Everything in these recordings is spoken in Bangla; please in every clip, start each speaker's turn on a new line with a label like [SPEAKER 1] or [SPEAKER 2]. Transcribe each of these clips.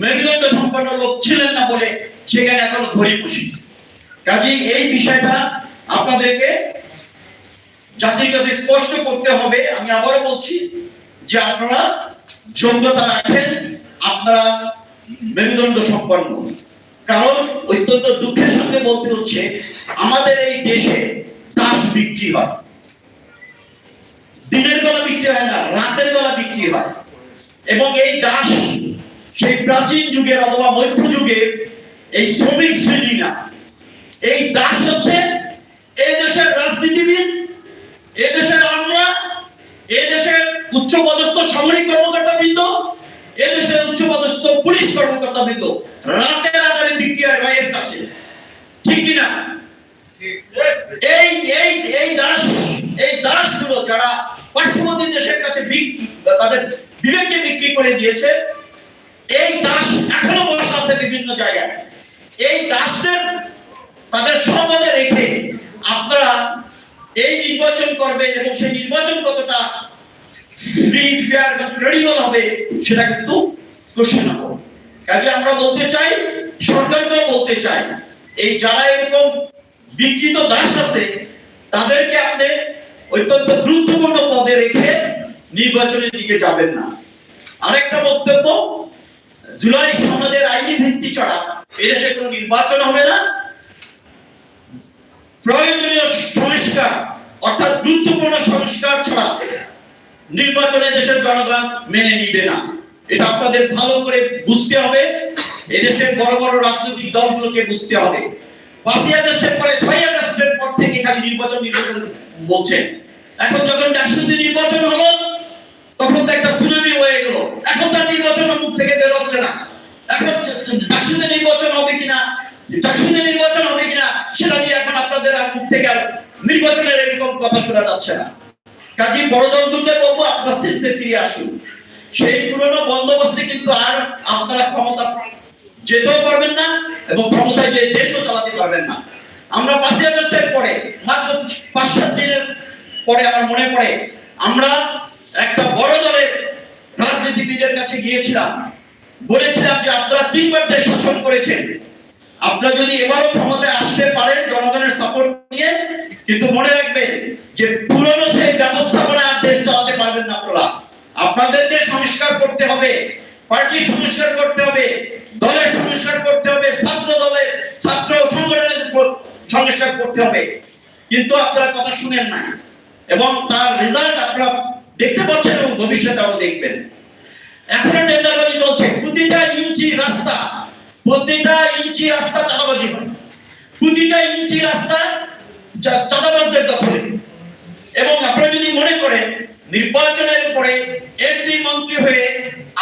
[SPEAKER 1] মেরুদণ্ড সম্পন্ন লোক ছিলেন না বলে সেখানে এখনও ঘড়ি খুশি কাজেই এই বিষয়টা আপনাদেরকে জাতির কাছে স্পষ্ট করতে হবে। আমি আবারও বলছি যে আপনারা যোগ্যতা রাখেন, আপনারা মেরুদণ্ড সম্পন্ন। কারণ অত্যন্ত দুঃখের সঙ্গে বলতে হচ্ছে, আমাদের এই দেশে দাস বিক্রি হয়। দিনের বেলা বিক্রি হয় না, রাতের বেলা বিক্রি হয়। এবং এই দাস সেই প্রাচীন যুগের অথবা মধ্যযুগের এই শ্রমিক শ্রেণি না এই দাস হচ্ছে এই দেশের রাজনীতিবিদ, এ দেশের আমরা এ দেশের উচ্চপদস্থ সামরিক কর্মকর্তা বৃন্দ এ দেশের উচ্চপদস্থ পুলিশ কর্মকর্তা বৃন্দ রাতের আধারে বিক্রি হয় রায়ের কাছে। ঠিক কিনা? এই এই এই দাস, এই দাসগুলো যারা পার্শ্ববর্তী দেশের কাছে তাদের বিবেককে বিক্রি করে দিয়েছে এই দাস এখনও বসা আছে বিভিন্ন জায়গায়। এই দাসদের তাদের সম্পদে রেখে আপনারা এই নির্বাচন করবেন এবং সেই নির্বাচন কতটা ফ্রি ফেয়ার এবং ক্রেডিবল হবে সেটা কিন্তু কোশ্চেন কাজে আমরা বলতে চাই, সরকারকেও বলতে চাই, এই যারা এরকম বিকৃত দাস আছে, তাদেরকে আপনি অত্যন্ত গুরুত্বপূর্ণ পদে রেখে নির্বাচনের দিকে যাবেন না। আরেকটা বক্তব্য জুলাই সনদের আইনি ভিত্তি ছাড়া এদেশে কোনো নির্বাচন হবে না। প্রয়োজনীয় সংস্কার, অর্থাৎ গুরুত্বপূর্ণ সংস্কার ছাড়া নির্বাচনে দেশের জনগণ মেনে নিবে না। এটা আপনাদের ভালো করে বুঝতে হবে। এদেশের বড় বড় রাজনৈতিক দলগুলোকে বুঝতে হবে। পাঁচই আগস্টের পরে ছয় আগস্টের পর থেকে খালি নির্বাচন নির্বাচন বলছেন এখন যখন ডাকসুতে নির্বাচন হলো তখন তো একটা সুনামি হয়ে গেল। এখন তার নির্বাচন মুখ থেকে বের হচ্ছে না। এখন ডাকসুতে নির্বাচন হবে কিনা নির্বাচন হবে কিনা, সেটা নিয়ে এখন আপনাদের আর মুখ থেকে আর নির্বাচনের এরকম কথা শোনা যাচ্ছে না। কাজী বড় বলব, আপনারা সেন্সে ফিরে আসুন। সেই পুরনো বন্দোবস্তে কিন্তু আর আপনারা ক্ষমতা যেতেও পারবেন না এবং ক্ষমতায় যে দেশও চালাতে পারবেন না। আমরা পাঁচই আগস্টের পরে, মাত্র পাঁচ সাত দিনের পরে আমার মনে পড়ে, আমরা একটা বড় দলের রাজনীতিবিদের কাছে গিয়েছিলাম। বলেছিলাম যে আপনারা তিনবার দেশ শাসন করেছেন। আপনারা যদি এবারও ক্ষমতায় আসতে পারেন জনগণের সাপোর্ট নিয়ে, কিন্তু মনে রাখবেন যে পুরনো সেই ব্যবস্থাপনা আর দেশ চালাতে পারবেন না আপনারা। আপনাদেরকে সংস্কার করতে হবে, পার্টি সংস্কার করতে হবে, দলের সংস্কার করতে হবে, ছাত্র দলের, ছাত্র সংগঠনের সংস্কার করতে হবে। কিন্তু আপনারা কথা শুনেন না এবং তার রেজাল্ট আপনারা দেখতে পাচ্ছেন এবং ভবিষ্যতে আরও দেখবেন। এখনও টেন্ডারবাজি চলছে। প্রতিটা ইঞ্চি রাস্তা, প্রতিটা ইঞ্চি রাস্তা চাঁদাবাজি হয়। প্রতিটা ইঞ্চি রাস্তা চাঁদাবাজদের দখলে। এবং আপনারা যদি মনে করেন, নির্বাচনের পরে এমপি মন্ত্রী হয়ে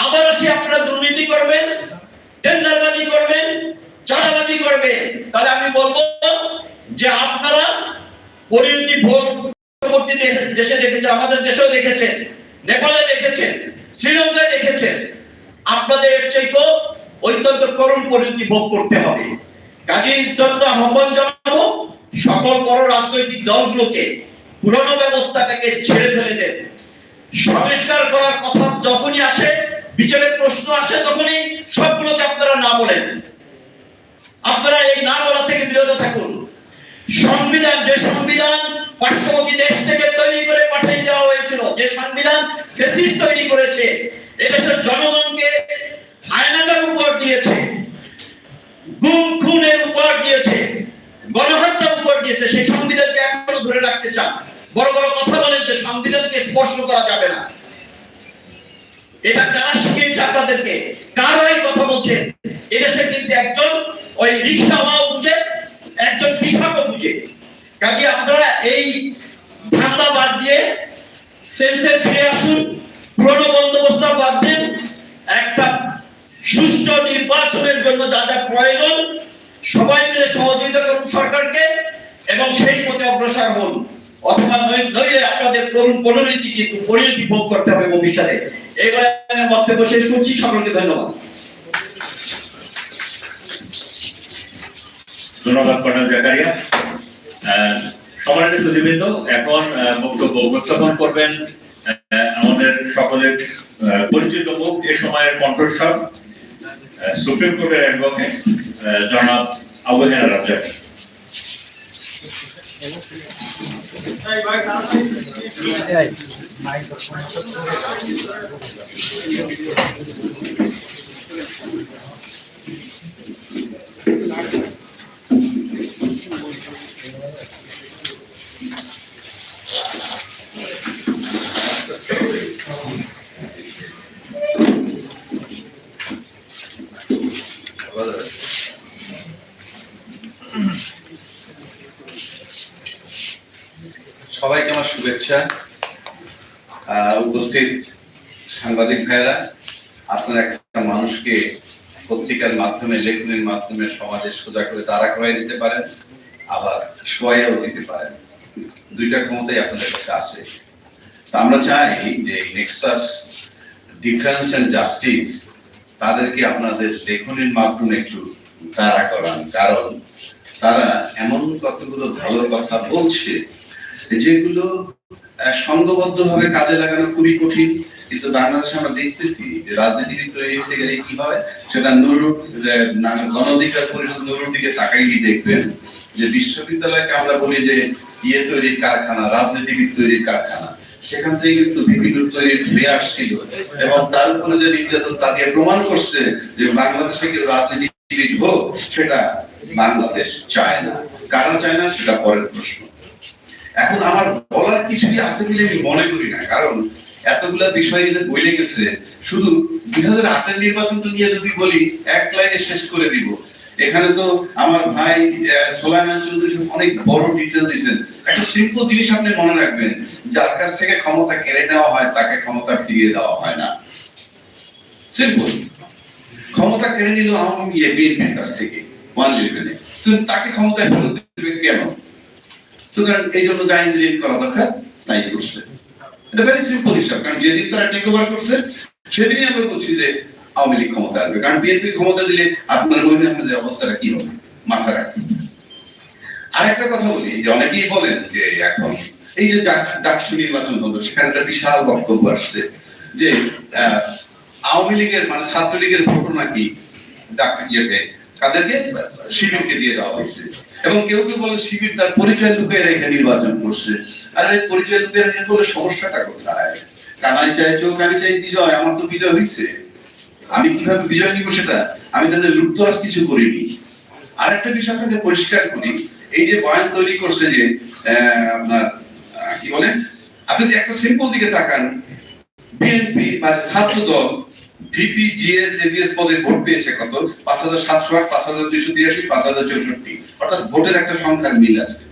[SPEAKER 1] আবার আসি আপনারা দুর্নীতি করবেন, টেন্ডারবাজি করবেন, চাঁদাবাজি করবেন, তাহলে আমি বলব যে আপনারা পরিণতি ভোট পরবর্তী দেশে দেখেছেন, আমাদের দেশেও দেখেছেন, নেপালে দেখেছেন, শ্রীলঙ্কায় দেখেছেন। আপনাদের চাইতো অত্যন্ত করুণ পরিণতি ভোগ করতে হবে। অত্যন্ত আহ্বান জানাব, সকল বড় রাজনৈতিক দলগুলোকে পুরনো ব্যবস্থাটাকে ছেড়ে ফেলে দেন। সংস্কার করার কথা যখনই আসে, বিচারের প্রশ্ন আসে তখনই সবগুলোকে আপনারা না বলেন। আপনারা এই না বলা থেকে বিরত থাকুন। সংবিধান, যে সংবিধান পার্শ্ববর্তী দেশ থেকে তৈরি করে পাঠিয়ে দেওয়া হয়েছিল। যে সংবিধান ফেসিস তৈরি করেছে, এদেশের জনগণকে আয়নাগার উপর দিয়েছে, গুম, খুনের দিয়েছে দিয়েছে, সেই সংবিধানকে এখনও ধরে রাখতে চান। বড় বড় কথা বলেন যে সংবিধানকে স্পর্শ করা যাবে না। এটা কারা শিখিয়েছে আপনাদেরকে? কারও এই কথা বলছেন এদেশে কিন্তু একজন ওই রিক্সাওয়ালাও বুঝে, একজন কৃষকও বুঝে। কাজে আপনারা এই ধান্দা বাদ দিয়ে সেন্সে ফিরে আসুন। পুরনো বন্দোবস্ত বাদ দিন। একটা সুষ্ঠু নির্বাচনের জন্য যা যা প্রয়োজন, সবাই মিলে সহযোগিতা করুন সরকারকে এবং সেই পথে অগ্রসর হন। অথবা নইলে আপনাদের করুণ পরিণতি কিন্তু পরিণতি ভোগ করতে হবে ভবিষ্যতে। এগুলো আমি বক্তব্য শেষ করছি। সকলকে ধন্যবাদ।
[SPEAKER 2] ধন্যবাদ জাকারিয়া সম্মানিত সুধীবৃন্দ, এখন বক্তব্য উপস্থাপন করবেন আমাদের সকলের পরিচিত মুখ এ সময়ের কণ্ঠস্বর সুপ্রিম কোর্টের অ্যাডভোকেট জনাব আবু হেনা রাজ্জাক
[SPEAKER 3] সবাইকে আমার শুভেচ্ছা। উপস্থিত সাংবাদিক ভাইয়েরা, আপনারা একটা মানুষকে পত্রিকার মাধ্যমে, লেখনের মাধ্যমে সমাজে সোজা করে দাঁড়া করাই দিতে পারেন, আবার শোয়াইয়াও দিতে পারেন। দুইটা ক্ষমতাই আপনাদের কাছে আছে। আমরা চাই যে নেক্সাস ডিফেন্স অ্যান্ড জাস্টিস তাদেরকে আপনাদের লেখনের মাধ্যমে একটু দাঁড়া করান। কারণ তারা এমন কতগুলো ভালো কথা বলছে যেগুলো আহ, সংঘবদ্ধভাবে কাজে লাগানো খুবই কঠিন। কিন্তু বাংলাদেশে আমরা দেখতেছি যে রাজনীতি তৈরি হতে গেলে কি হয় সেটা নুরু গণ অধিকার পরিষদ নুরুর দিকে তাকাইয়ে দেখবেন যে বিশ্ববিদ্যালয়কে আমরা বলি যে ইয়ে তৈরির কারখানা, রাজনীতিবিদ তৈরির কারখানা। সেখান থেকে কিন্তু বিভিন্ন তৈরি হয়ে আসছিল। এবং তার উপরে যে নির্যাতন তাকে প্রমাণ করছে যে বাংলাদেশে কেউ রাজনীতিবিদ হোক, সেটা বাংলাদেশ চায় না। কারা চায় না, সেটা পরের প্রশ্ন। এখন আমার বলার কিছুই আছে বলে আমি মনে করি না। কারণ এতগুলা বিষয় যেটা বলে গেছে। শুধু দুই হাজার আটের নির্বাচনটা নিয়ে যদি বলি, এক লাইনে শেষ করে দিব। এখানে তো আমার ভাই আহ, সোলাইমান চৌধুরী অনেক বড় ডিটেল দিয়েছেন। একটা সিম্পল জিনিস আপনি মনে রাখবেন যার কাছ থেকে ক্ষমতা কেড়ে নেওয়া হয় তাকে ক্ষমতা ফিরিয়ে দেওয়া হয় না। সিম্পল ক্ষমতা কেড়ে নিল আওয়ামী বিএনপির কাছ থেকে ওয়ান ইলেভেনে তাকে ক্ষমতায় ফেরত দেবে কেন? সুতরাং এই জন্য যা ইঞ্জিনিয়ারিং করা দরকার তাই করছে। এটা ভেরি সিম্পল হিসাব কারণ যেদিন তারা টেক ওভার করছে সেদিনই আমরা বলছি যে আওয়ামী লীগ ক্ষমতা আসবে। কারণ বিএনপি ক্ষমতা দিলে আপনার মহিন আহমেদের অবস্থাটা কি হবে? মাথা রাখতে আরেকটা কথা বলি, যে অনেকেই বলেন যে এখন এই যে ডাকসু নির্বাচন হলো, সেখানে একটা বিশাল বক্তব্য আসছে যে আওয়ামী লীগের মানে ছাত্রলীগের ভোট নাকি ডাক ইয়েকে তাদেরকে শিবিরকে দিয়ে দেওয়া হয়েছে। এবং কেউ কেউ বলে শিবির তার পরিচয় লুকিয়ে রেখে নির্বাচন করছে। আর এই পরিচয় লুকিয়ে রেখে করলে সমস্যাটা কোথায়? কানাই চাই চোখ, আমি চাই বিজয়, আমার তো বিজয় হয়েছে আমি কীভাবে বিজয় নিব সেটা আমি তাদের লুপ্তরাজ কিছু করিনি। আরেকটা বিষয় আপনাকে পরিষ্কার করি, এই যে বয়ান তৈরি করছে যে আপনার কি বলে? আপনি যদি একটা সিম্পল দিকে তাকান বিএনপি মানে ছাত্র দল ভিপি জিএস এজিএস পদে ভোট পেয়েছে কত? পাঁচ হাজার সাতশো আট, পাঁচ হাজার দুইশো তিরাশি, পাঁচ হাজার চৌষট্টি। অর্থাৎ ভোটের একটা সংখ্যার মিল আছে।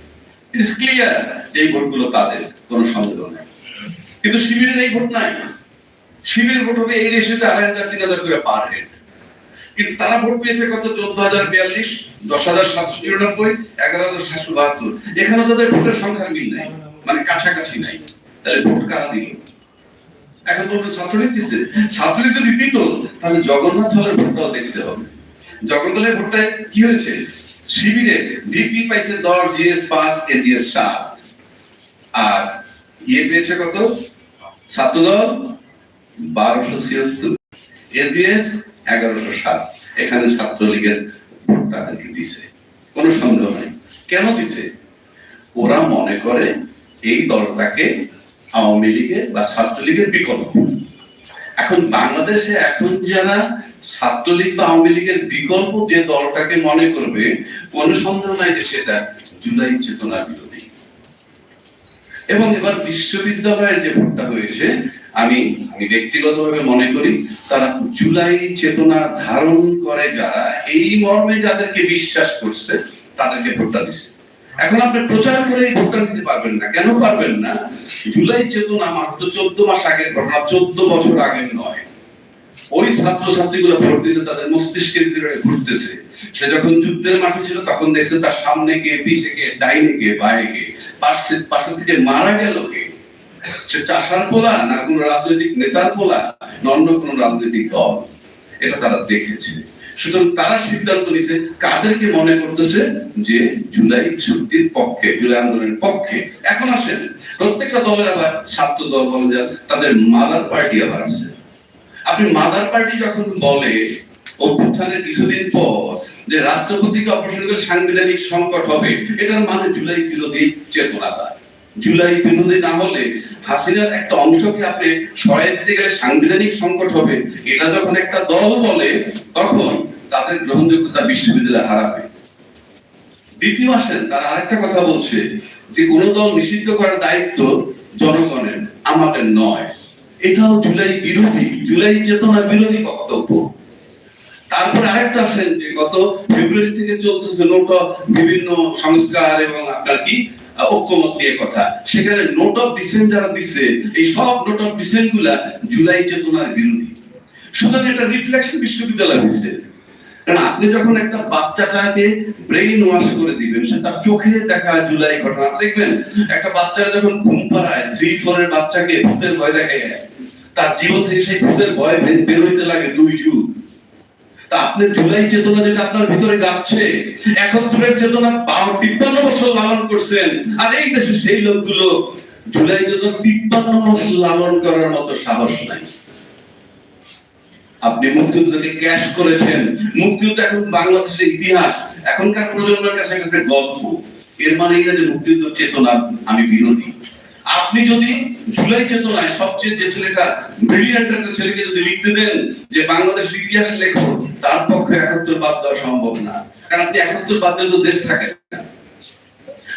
[SPEAKER 3] ক্লিয়ার এই ভোটগুলো তাদের, কোনো সন্দেহ নেই। কিন্তু শিবিরের এই ভোট নাই। শিবিরের ভোট এই রেশিওতে আড়াই হাজার, তিন হাজার করে পার হেড। কিন্তু তারা ভোট পেয়েছে কত? চোদ্দ হাজার বিয়াল্লিশ, দশ হাজার সাতশো চুরানব্বই, এগারো হাজার সাতশো বাহাত্তর। এখানে তাদের ভোটের সংখ্যার মিল নাই মানে কাছাকাছি নাই। তাহলে ভোট কারা দিল? এখন বলবেন ছাত্রলীগ দিচ্ছে ছাত্রলীগ যদি দিত, তাহলে জগন্নাথ হলের ভোটটাও দেখতে হবে। জগন্নাথ হলের ভোটটায় কি হয়েছে? শিবিরে ভিপি পাইছে দশ, জিএস পাঁচ এজিএস সাত। আর ইয়ে পেয়েছে কত? ছাত্রদল বারোশো ছিয়াত্তর এজিএস এগারোশো সাত এখানে ছাত্রলীগের ভোট তাদেরকে দিছে। কোনো সন্দেহ নাই। কেন দিছে? ওরা মনে করে এই দলটাকে আওয়ামী লীগের বা ছাত্রলীগের বিকল্প। এখন বাংলাদেশে এখন যারা ছাত্রলীগ বা আওয়ামী লীগের বিকল্প যে দলটাকে মনে করবে, কোনো সন্দেহ নাই যে সেটা জুলাই চেতনার বিরোধী। এবং এবার বিশ্ববিদ্যালয়ের যে ভোটটা হয়েছে আমি আমি ব্যক্তিগতভাবে মনে করি তারা জুলাই চেতনা ধারণ করে যারা, এই মর্মে যাদেরকে বিশ্বাস করছে, তাদেরকে ভোটটা দিচ্ছে এখন আপনি প্রচার করে এই ভোটটা নিতে পারবেন না। কেন পারবেন না? জুলাই চেতনা মাত্র চোদ্দ মাস আগের ঘটনা, চোদ্দ বছর আগের নয়। ওই ছাত্র ছাত্রীগুলো ভোট দিয়েছে, তাদের মস্তিষ্কের ভিতরে ঘুরতেছে। সে যখন যুদ্ধের মাঠে ছিল, তখন দেখছে তার সামনে কে পিছে কে ডাইনে কে বায়ে কে পাশে পাশে থেকে মারা গেল কে? সে চাষার পোলা না কোন রাজনৈতিক নেতার পোলা, না অন্য কোন রাজনৈতিক দল? এটা তারা দেখেছে। সুতরাং তারা সিদ্ধান্ত নিছে কাদেরকে মনে করতেছে যে জুলাই শক্তির পক্ষে, জুলাই আন্দোলনের পক্ষে। এখন আসেন, প্রত্যেকটা দলের আবার ছাত্র দল বলে যান তাদের মাদার পার্টি আবার আছে। আপনি মাদার পার্টি যখন বলে, অভ্যুত্থানের কিছুদিন পর যে রাষ্ট্রপতিকে অপসারণ করে সাংবিধানিক সংকট হবে, এটার মানে জুলাই বিরোধী চেতনাটা জুলাই বিরোধী না হলে হাসিনার একটা অংশকে আপনি সরাই দিতে গেলে সাংবিধানিক সংকট হবে। এটা যখন একটা দল বলে, তখন তাদের গ্রহণযোগ্যতা বিশ্ববিদ্যালয় হারাবে। দ্বিতীয় আসেন, তারা আরেকটা কথা বলছে যে কোন দল নিষিদ্ধ করার দায়িত্ব জনগণের, আমাদের নয়। এটাও জুলাই বিরোধী, জুলাই চেতনা বিরোধী বক্তব্য। তারপরে আরেকটা আসেন যে গত ফেব্রুয়ারি থেকে চলতেছে নোট বিভিন্ন সংস্কার এবং আপনার কি? কথা। সেখানে নোট অফ ডিসেন্ট যারা দিচ্ছে এই সব নোট অফ ডিসেন্টগুলা জুলাই চেতনার বিরোধী। সুতরাং এটা রিফ্লেকশন বিশ্ববিদ্যালয় কারণ আপনি যখন একটা বাচ্চাটাকে ব্রেইন ওয়াশ করে দিবেন, সে তার চোখে দেখা জুলাই ঘটনা দেখবেন, একটা বাচ্চারা যখন ঘুম পাড়ায় থ্রি বাচ্চাকে ভূতের ভয় দেখে তার জীবন থেকে সেই ভূতের ভয় বের হইতে লাগে দুই যুগ। আপনি জুলাই চেতনা যেটা আপনার ভিতরে একাত্তরের চেতনা তিপ্পান্ন বছর লালন করছেন। আর এই দেশে সেই লোকগুলো তিপ্পান্ন বছর লালন করার মতো সাহস নাই। আপনি মুক্তিযুদ্ধকে ক্যাশ করেছেন। মুক্তিযুদ্ধ এখন বাংলাদেশের ইতিহাস। এখনকার প্রজন্মের কাছে একটা গল্প। এর মানে এই না যে মুক্তিযুদ্ধ চেতনা আমি বিরোধী। আপনি যদি জুলাই চেতনায় সবচেয়ে যে ছেলেটা ব্রিলিয়ান্ট একটা ছেলেকে যদি লিখতে দেন যে বাংলাদেশের ইতিহাস লেখো, তার পক্ষে একাত্তর বাদ দেওয়া সম্ভব না। কারণ আপনি একাত্তর বাদ দিলে তো দেশ থাকে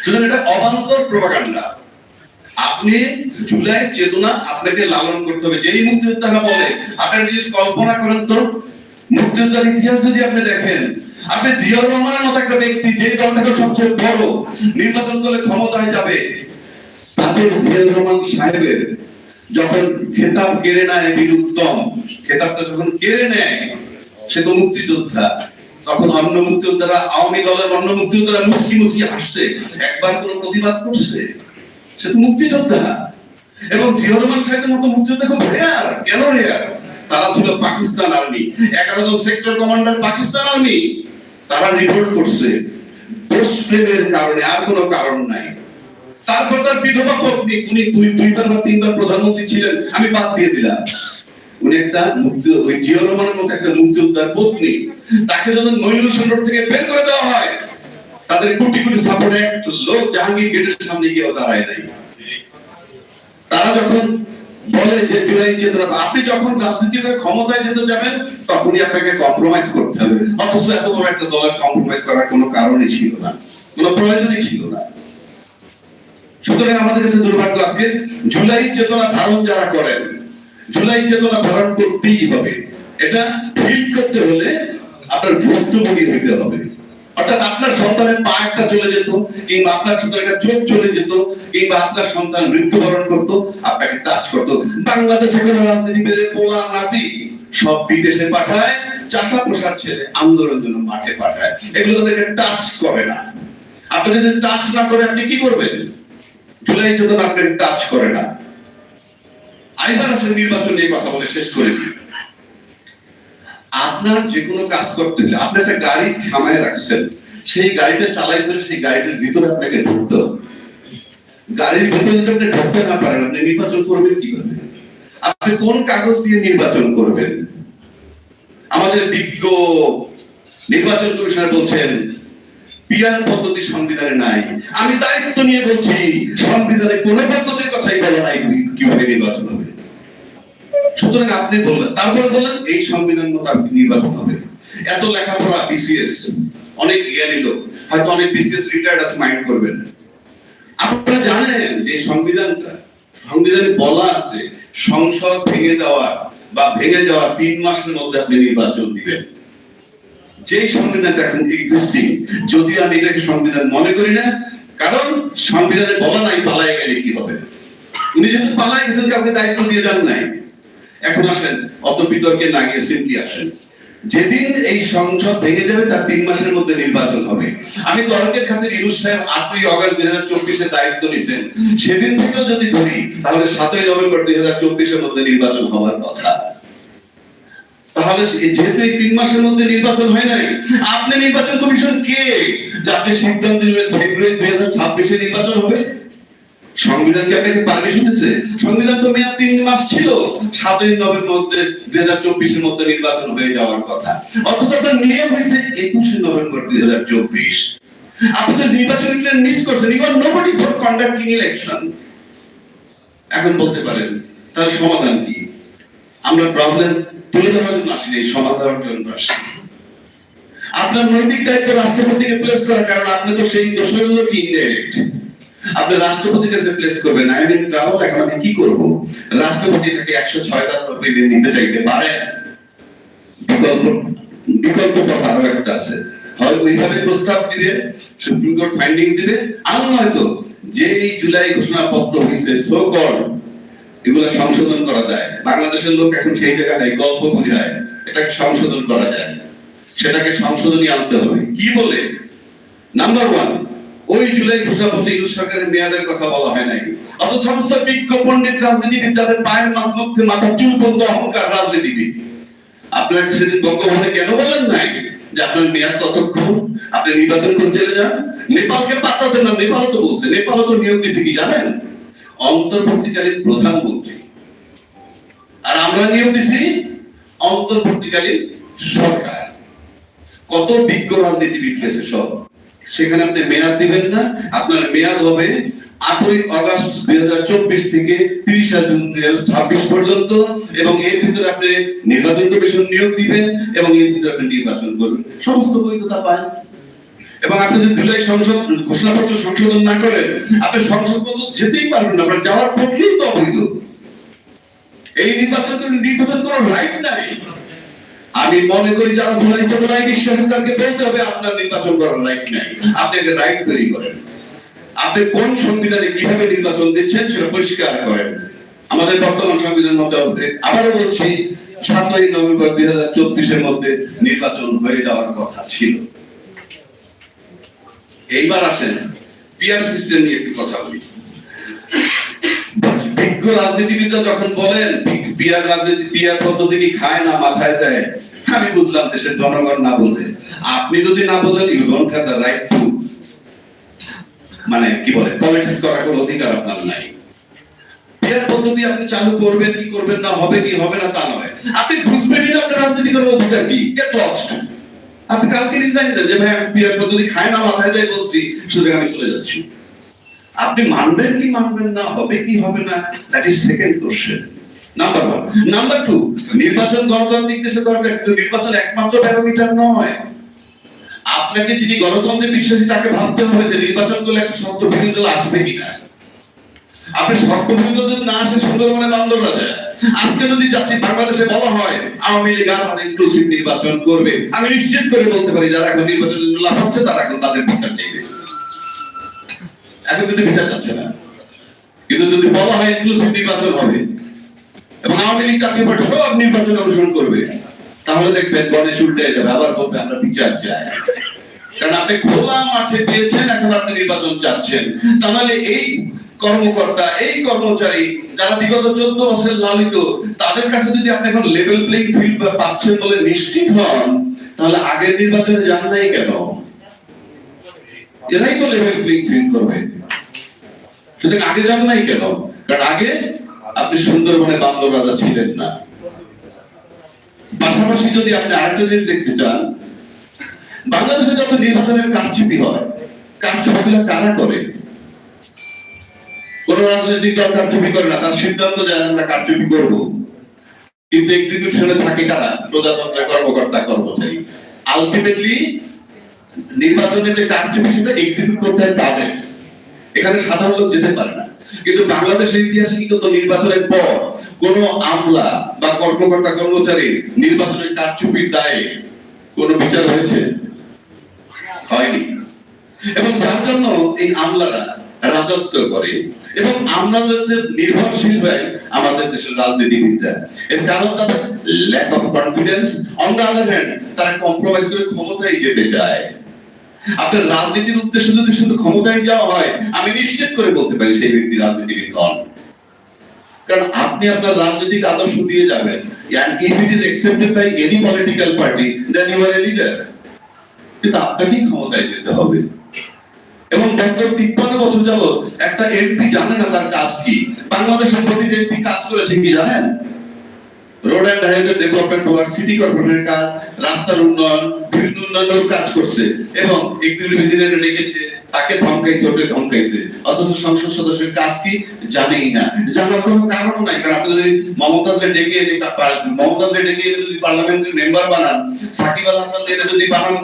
[SPEAKER 3] সুতরাং এটা অবান্তর প্রপাগান্ডা আপনি জুলাই চেতনা আপনাকে লালন করতে হবে। যেই মুক্তিযোদ্ধারা বলে, আপনার জিনিস কল্পনা করেন তো, মুক্তিযোদ্ধার ইতিহাস যদি আপনি দেখেন, আপনি জিয়াউর রহমানের মতো একটা ব্যক্তি যে দলটাকে সবচেয়ে বড়, নির্বাচন করলে ক্ষমতায় যাবে। তাদের জিয়াউর রহমান সাহেবের যখন খেতাব কেড়ে নেয় বীর উত্তম, খেতাবটা যখন কেড়ে নেয়, সে তো মুক্তিযোদ্ধা। তখন অন্য মুক্তিযোদ্ধারা, আওয়ামী দলের অন্য মুক্তিযোদ্ধারা মুচকি মুচকি হাসছে, একবার কোনো প্রতিবাদ করছে। সে তো মুক্তিযোদ্ধা। এবং জিয়াউর রহমান সাহেবের মতো মুক্তিযোদ্ধা খুব রেয়ার কেন রেয়ার তারা ছিল পাকিস্তান আর্মি। এগারো জন সেক্টর কমান্ডার পাকিস্তান আর্মি। তারা রিপোর্ট করছে। দেশপ্রেমের কারণে আর কোনো কারণ নাই। তারপর তার বিধবা পত্নী, উনি দুই, দুইবার বা তিনবার প্রধানমন্ত্রী ছিলেন, আমি বাদ দিয়ে দিলাম। উনি একটা ওই জিয়াউর রহমানের মতো একটা মুক্তিযোদ্ধার পত্নী। তাকে যখন থেকে বের করে দেওয়া হয়, তাদের কোটি কোটি সাপোর্ট লোক জাহাঙ্গীর গেটের সামনে দাঁড়ায় নাই। তারা যখন বলে যে চেতনা, আপনি যখন রাজনীতিতে ক্ষমতায় যেতে যাবেন, তখনই আপনাকে কম্প্রোমাইজ করতে হবে। অথচ এত বড় একটা দলের কম্প্রোমাইজ করার কোনো কারণই ছিল না। কোনো প্রয়োজনই ছিল না। সুতরাং আমাদের কাছে দুর্ভাগ্য আজকে জুলাই চেতনা ধারণ যারা করেন, জুলাই চেতনা ধারণ করতেই হবে। এটা ফিল করতে হলে আপনার ভুক্তভোগী হইতে হবে। অর্থাৎ আপনার সন্তানের পা একটা চলে যেত, কিংবা আপনার সন্তানের চোখ চলে যেত, কিংবা আপনার সন্তান মৃত্যুবরণ করতো, আপনাকে টাচ করতো। বাংলাদেশে পোলা নাতি, সব বিদেশে পাঠায় চাষা পোষার ছেলে আন্দোলনের জন্য মাঠে পাঠায়। এগুলো তাদেরকে টাচ করে না। আপনি যদি টাচ না করে, আপনি কি করবেন? জুলাই আপনাকে টাচ করে না। আইবার আসলে নির্বাচন নিয়ে কথা বলে শেষ আপনার যে কোনো কাজ করতে হলে আপনি একটা গাড়ি থামায় রাখছেন, সেই গাড়িটা হলে সেই গাড়িটার ভিতরে আপনাকে ঢুকতে হবে। গাড়ির ভিতরে যদি আপনি ঢুকতে না পারেন, আপনি নির্বাচন করবেন কি করে? আপনি কোন কাগজ দিয়ে নির্বাচন করবেন? আমাদের বিজ্ঞ নির্বাচন কমিশনার বলছেন পদ্ধতি সংবিধানে নাই। আমি দায়িত্ব নিয়ে বলছি, সংবিধানে কোন পদ্ধতির কথাই নাই কীভাবে নির্বাচন হবে। সুতরাং আপনি বললেন, তারপরে বললেন, এই সংবিধান নির্বাচন হবে। এত লেখাপড়া বিসিএস অনেক জ্ঞানী লোক, হয়তো অনেক বিসিএস রিটায়ার্ড আছে মাইন্ড করবেন আপনারা জানেন যে সংবিধানটা, সংবিধানে বলা আছে, সংসদ ভেঙে দেওয়া বা ভেঙে দেওয়া তিন মাসের মধ্যে আপনি নির্বাচন দিবেন। যে সংবিধানটা এখন এক্সিস্টিং যদি আমি এটাকে সংবিধান মনে করি না, কারণ সংবিধানে বলা নাই পালাই গেলে কি হবে। উনি যেহেতু পালাই গেছেন, কাউকে দায়িত্ব দিয়ে যান নাই। এখন আসেন, অত বিতর্কে না গিয়ে সিম্পলি আসেন। যেদিন এই সংসদ ভেঙে যাবে, তার তিন মাসের মধ্যে নির্বাচন হবে। আমি তর্কের খাতির ইউনুস সাহেব আটই অগস্ট দুই হাজার চব্বিশে দায়িত্ব নিছেন। সেদিন থেকেও যদি ধরি, তাহলে সাতই নভেম্বর দুই হাজার চব্বিশের মধ্যে নির্বাচন হওয়ার কথা। তাহলে যেহেতু এই তিন মাসের মধ্যে নির্বাচন হয় নাই, আপনি নির্বাচন কমিশন কে? যে আপনি সিদ্ধান্ত নেবেন ফেব্রুয়ারি দুই হাজার ছাব্বিশে নির্বাচন হবে? সংবিধান কি আপনাকে পারমিশন সংবিধান তো মেয়াদ তিন মাস ছিল। সাতই নভেম্বর দুই হাজার চব্বিশের মধ্যে নির্বাচন হয়ে যাওয়ার কথা। অথচ আপনার নিয়ম হয়েছে একুশে নভেম্বর দুই হাজার চব্বিশ। আপনি তো নির্বাচন মিস করছেন। You nobody for conducting election এখন বলতে পারেন, তাহলে সমাধান কি? আমরা প্রবলেম তুলে ধরার জন্য আসিনি এই সমাধানের জন্য আসি আপনার নৈতিক দায়িত্ব রাষ্ট্রপতিকে প্লেস করার কারণ আপনি তো সেই দোষের লোক ইনডাইরেক্ট আপনি রাষ্ট্রপতির কাছে প্লেস করবেন আই মিন ট্রাভেল এখন আমি কি করব? রাষ্ট্রপতি এটাকে একশো ছয়টা রুপিয়ে নিতে চাইতে পারেন বিকল্প বিকল্প পথ আরও একটা আছে। হয় ওইভাবে প্রস্তাব দিবে সুপ্রিম কোর্ট ফাইন্ডিং দিবে, আর নয়তো যে এই জুলাই ঘোষণাপত্র হয়েছে সো কল এগুলো সংশোধন করা যায় বাংলাদেশের লোক এখন সেই জায়গায় নাই, গল্প বুঝায় এটাকে সংশোধন করা যায় সেটাকে সংশোধনী আনতে হবে। কি বলে? নাম্বার ওয়ান ওই জুলাই ঘোষণাপত্র ইউনুস সরকারের মেয়াদের কথা বলা হয় নাই। অত সমস্ত বিজ্ঞ পণ্ডিত রাজনীতিবিদ যাদের পায়ের মধ্যে মাথার চুল পর্যন্ত অহংকার রাজনীতিবিদ। আপনার সেদিন বঙ্গভবনে কেন বলেন নাই যে আপনার মেয়াদ ততক্ষণ আপনি নির্বাচন করে চলে যান? নেপালকে পাত্তা দেন না নেপাল তো বলছে। নেপাল তো নিয়োগ দিছে কি জানেন? অন্তর্বর্তীকালীন প্রধানমন্ত্রী আর আমরা নিয়োগ দিছি অন্তর্বর্তীকালীন সরকার। কত বিজ্ঞ রাজনীতিবিদ গেছে সব। সেখানে আপনি মেয়াদ দিবেন না। আপনার মেয়াদ হবে আটই আগস্ট দুই হাজার চব্বিশ থেকে তিরিশে জুন দুই হাজার ছাব্বিশ পর্যন্ত এবং এর ভিতরে আপনি নির্বাচন কমিশন নিয়োগ দিবেন এবং এর ভিতরে আপনি নির্বাচন করবেন। সমস্ত বৈধতা পান এবং আপনি যদি জুলাই সংসদ, ঘোষণাপত্র সংশোধন না করেন, আপনি সংসদ পর্যন্ত যেতেই পারবেন না, আপনার যাওয়ার প্রক্রিয়াই তো অবৈধ। এই নির্বাচন নির্বাচন করার রাইট নাই। আমি মনে করি যারা বলতে হবে, আপনার নির্বাচন করার রাইট নাই। আপনি একটা রাইট তৈরি করেন। আপনি কোন সংবিধানে কীভাবে নির্বাচন দিচ্ছেন সেটা পরিষ্কার করেন। আমাদের বর্তমান সংবিধান মধ্যে হবে আবারও বলছি, সাতই নভেম্বর দুই হাজার চব্বিশের মধ্যে নির্বাচন হয়ে যাওয়ার কথা ছিল। এইবার আসেন পিয়ার সিস্টেম নিয়ে একটু কথা বলি। বিজ্ঞ রাজনীতিবিদরা যখন বলেন পিয়ার রাজনীতি পিয়ার পদ্ধতি কি খায় না মাথায় দেয়, আমি বুঝলাম দেশের জনগণ না বোঝে আপনি যদি না বোঝেন you don't have the right to মানে কি বলে পলিটিক্স করার কোনো অধিকার আপনার নাই। পিয়ার পদ্ধতি আপনি চালু করবেন, কি করবেন না, হবে কি, হবে না, তা নয়। আপনি ঘুষবেন না আপনার রাজনীতি করার অধিকার কি? গেট লস্ট আপনি কালকে রিজাইন দেন যে, ভাই, আমি পিয়ার পদ্ধতি খায় না মাথায় দেয় বলছি, সুতরাং আমি চলে যাচ্ছি। আপনি মানবেন কি মানবেন না, হবে কি হবে না that is second question number one number two নির্বাচন গণতান্ত্রিক দেশে দরকার, কিন্তু নির্বাচন একমাত্র প্যারামিটার নয়। আপনাকে যিনি গণতন্ত্রে বিশ্বাসী, তাকে ভাবতে হবে যে নির্বাচন করলে একটা বিরোধী আসবে কিনা। আপনি শক্ত বিরোধী না আসে, সুন্দরবনে বান্দররা যায়। আজকে যদি জাতি বাংলাদেশে বলা হয়, আওয়ামী লীগ আর ইনক্লুসিভ নির্বাচন করবে, আমি নিশ্চিত করে বলতে পারি যারা এখন নির্বাচনের জন্য লাভ হচ্ছে, তারা এখন তাদের বিচার চাইবে। এখন কিন্তু বিচার চাচ্ছে না। কিন্তু যদি বলা হয় ইনক্লুসিভ নির্বাচন হবে, এবং আওয়ামী লীগ চাকরি পাঠ সব নির্বাচন অনুসরণ করবে, তাহলে দেখবেন গণেশ উল্টে যাবে, আবার বলবে আমরা বিচার চাই। কারণ আপনি খোলা মাঠে পেয়েছেন, এখন আপনি নির্বাচন চাচ্ছেন। তাহলে এই কর্মকর্তা, এই কর্মচারী যারা বিগত চোদ্দ বছরের লালিত, তাদের কাছে যদি আপনি এখন লেভেল প্লেইং ফিল্ড পাচ্ছেন বলে নিশ্চিত হন, তাহলে আগের নির্বাচনে যান নাই কেন? এরাই তো লেভেল প্লেইং ফিল্ড করবে। সুতরাং আগে যান নাই কেন? কারণ আগে আপনি সুন্দরবনে বান্দর রাজা ছিলেন না। পাশাপাশি যদি আপনি আরেকটা জিনিস দেখতে চান, বাংলাদেশে যত নির্বাচনের কারচুপি হয়, কারচুপিগুলো কারা করে? কোন রাজনৈতিক দল করে না, তার সিদ্ধান্ত আমরা কিন্তু এক্সিকিউশনে থাকে কারা? প্রজাতন্ত্রের কর্মকর্তা, কর্মচারী। আলটিমেটলি যে সেটা এক্সিকিউট করতে হয় তাদের। এখানে সাধারণ লোক যেতে পারে না। কিন্তু বাংলাদেশের ইতিহাসে কিন্তু নির্বাচনের পর কোন আমলা বা কর্মকর্তা, কর্মচারী নির্বাচনের কারচুপির দায়ে কোন বিচার হয়েছে? হয়নি। এবং যার জন্য এই আমলারা রাজত্ব করে। এবং আমলাদের নির্ভরশীল হয় আমাদের দেশের রাজনীতিবিদরা এর কারণ তাদের lack of confidence on the other hand তারা কম্প্রোমাইজ করে ক্ষমতায় যেতে চায়। আপনার রাজনীতির উদ্দেশ্যে যদি শুধু ক্ষমতায় যাওয়া হয়, আমি নিশ্চিত করে বলতে পারি সেই ব্যক্তি রাজনীতিবিদ নন। কারণ আপনি আপনার রাজনৈতিক আদর্শ দিয়ে যাবেন। and if it is accepted by any political party, then you are a leader কিন্তু আপনাকেই ক্ষমতায় যেতে হবে। এবং গত তিপ্পান্ন বছর যাবত একটা এমপি জানে না তার কাজ কি? বাংলাদেশের প্রতিটি এমপি কাজ করেছে কি জানেন? Road and highway development city কর্পোরেশনের কাজ, রাস্তার উন্নয়ন, বিভিন্ন উন্নয়নের কাজ করছে এবং এক্সিকিউটিভ ইঞ্জিনিয়ার ডেকেছে, তাকে ধমকাইছে অথচ সংসদ সদস্যের কাজ কি? জানেই না। জানার কোনো কারণ নাই, কারণ আপনি যদি ডেকে এনে ডেকে এনে যদি পার্লামেন্টের মেম্বার বানান, সাকিব আল হাসান এনে যদি বানান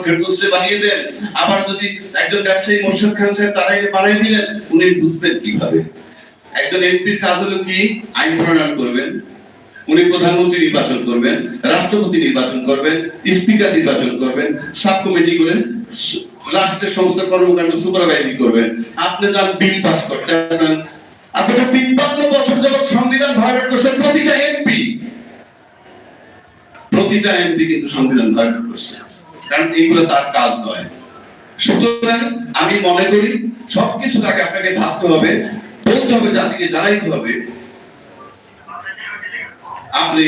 [SPEAKER 3] বানিয়ে দেন, আবার যদি একজন ব্যবসায়ী মোর্শেদ খান সাহেব তারাই বানিয়ে দিলেন, উনি বুঝবেন কীভাবে। একজন এমপির কাজ হলো কি? আইন প্রণয়ন করবেন। উনি প্রধানমন্ত্রী নির্বাচন করবেন, রাষ্ট্রপতি নির্বাচন করবেন, স্পিকার নির্বাচন করবেন সাব কমিটি করে রাষ্ট্রের সমস্ত কর্মকাণ্ড সুপারভাইজিং করবেন। আপনি যান বিল পাস করতে আপনার তিপ্পান্ন বছর সংবিধান প্রতিটা এমপি প্রতিটা এমপি কিন্তু সংবিধান করছে কারণ এইগুলো তার কাজ নয়। সুতরাং আমি মনে করি সবকিছুর আগে আপনাকে ভাবতে হবে, বলতে হবে জাতিকে, জানাইতে হবে আপনি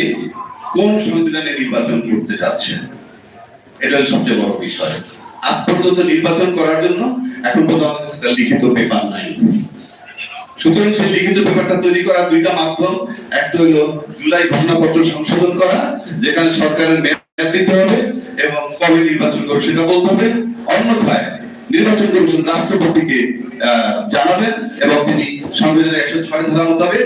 [SPEAKER 3] কোন সংবিধানে নির্বাচন করতে যাচ্ছেন? এটা সবচেয়ে বড় বিষয়। আজ পর্যন্ত নির্বাচন করার জন্য এখন পর্যন্ত আমাদের লিখিত পেপার নাই। সুতরাং সেই লিখিত পেপারটা তৈরি করার দুইটা মাধ্যম, একটা হলো জুলাই ঘোষণাপত্র সংশোধন করা, যেখানে সরকারের মেয়াদ দিতে হবে এবং কবে নির্বাচন করবে সেটা বলতে হবে। অন্যথায় নির্বাচন কমিশন রাষ্ট্রপতিকে জানাবেন এবং তিনি সংবিধানের একশো ছয় ধারা মোতাবেক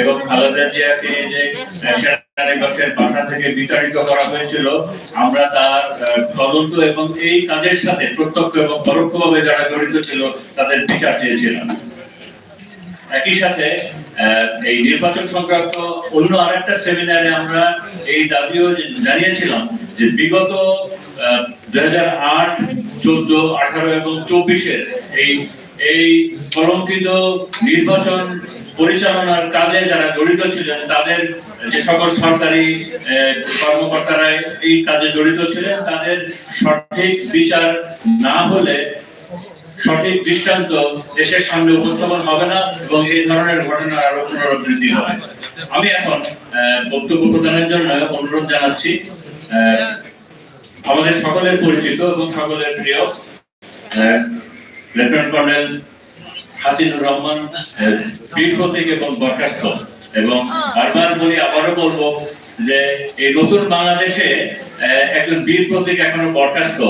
[SPEAKER 3] এবং
[SPEAKER 2] খালেদা জিয়াকে যে থেকে বিতাড়িত করা হয়েছিল, আমরা তার তদন্ত এবং এই কাজের সাথে প্রত্যক্ষ এবং পরোক্ষভাবে যারা জড়িত ছিল, তাদের বিচার চেয়েছিলাম। একই সাথে এই নির্বাচন সংক্রান্ত অন্য আরেকটা সেমিনারে আমরা এই দাবিও জানিয়েছিলাম যে বিগত দুই হাজার আট, চোদ্দ, আঠারো এবং চব্বিশের এই এই কলঙ্কিত নির্বাচন পরিচালনার কাজে যারা জড়িত ছিলেন, তাদের যে সকল সরকারি কর্মকর্তারা এই কাজে জড়িত ছিলেন, তাদের সঠিক বিচার না হলে সঠিক দৃষ্টান্ত দেশের সামনে উপস্থাপন হবে না এবং এই ধরনের ঘটনা আরও পুনরাবৃত্তি হবে। আমি এখন বক্তব্য প্রদানের জন্য অনুরোধ জানাচ্ছি আমাদের সকলের পরিচিত এবং সকলের প্রিয় ah, lieutenant colonel Hasinur Rahman Bir Protik এবং বরখাস্ত। এবং বারবার বলি আবারও বলব যে এই নতুন বাংলাদেশে একজন বীর প্রতীক এখনও বরখাস্ত।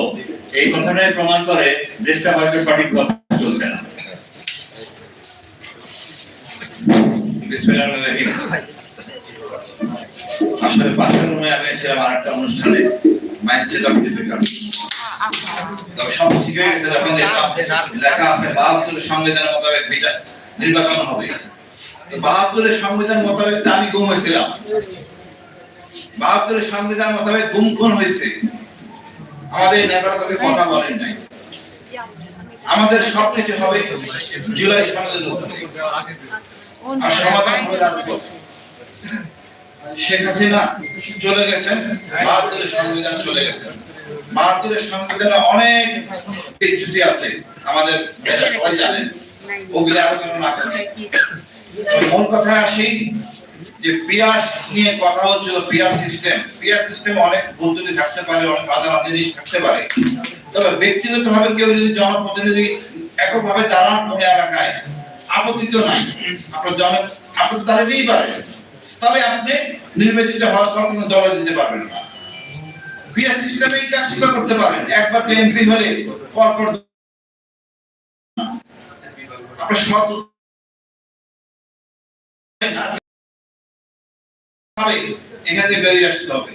[SPEAKER 2] এই কথাটাই প্রমাণ করে দেশটা হয়তো সঠিকভাবে চলছে না।
[SPEAKER 3] আসলে বাসার রুমে আমি ছিলাম আর একটা অনুষ্ঠানে তবে সব ঠিক হয়ে গেছে লেখা আছে, বাহাত্তরের সংবিধানের মোতাবেক বিচার নির্বাচন হবে। বাহাত্তরের সংবিধান মোতাবেক আমি গুম হয়েছিলাম। বাহাত্তরের সংবিধান মোতাবেক গুম খুন হয়েছে। আমাদের নেতারা তোকে কথা বলেন নাই। আমাদের সবকিছু হবে জুলাই সনদের আর সমাধান হবে শেখ হাসিনা চলে গেছেন বাহাত্তরের সংবিধান চলে গেছেন বাহাত্তরের সংবিধানে অনেক বিচ্যুতি আছে, আমাদের সবাই জানেন। ওগুলি আলোচনা না কথায় আসি যে পিয়াস নিয়ে কথা হচ্ছিল পিয়ার সিস্টেম পিয়ার সিস্টেম অনেক পদ্ধতি থাকতে পারে, অনেক বাধা জিনিস থাকতে পারে। তবে ব্যক্তিগত ভাবে কেউ যদি জনপ্রতিনিধি এককভাবে দাঁড়ান কোনো এলাকায় আপত্তি তো নাই। আপনার জন আপনি তো দাঁড়াতেই পারেন তবে আপনি নির্বাচিত হওয়ার পর কোনো দলে দিতে পারবেন না। পিয়ার সিস্টেমে এই কাজটি তো করতে পারেন। একবার এমপি হলে পর পর আপনার সৎ হবে। এখান বেরিয়ে আসতে হবে।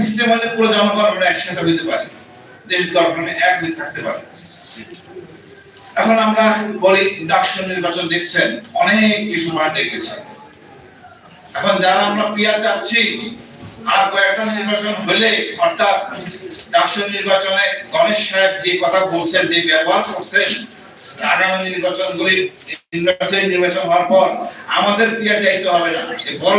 [SPEAKER 3] সিস্টেম পুরো জনগণ আমরা একসাথে হইতে পারি। দেশ গঠনে এক হয়ে থাকতে পারে। এখন আমরা বলি ডাকসু নির্বাচন দেখছেন, অনেক কিছু মাঠে গেছে এখন যারা আমরা পিয়া যাচ্ছি আর কয়েকটা নির্বাচন হলে, অর্থাৎ
[SPEAKER 4] রাষ্ট্র নির্বাচনে গণেশ সাহেব যে কথা বলছেন, যে ব্যবহার করছেন আগামী নির্বাচনগুলি নির্বাচন হওয়ার পর আমাদের ক্রিয়া চাইতে হবে না। বড়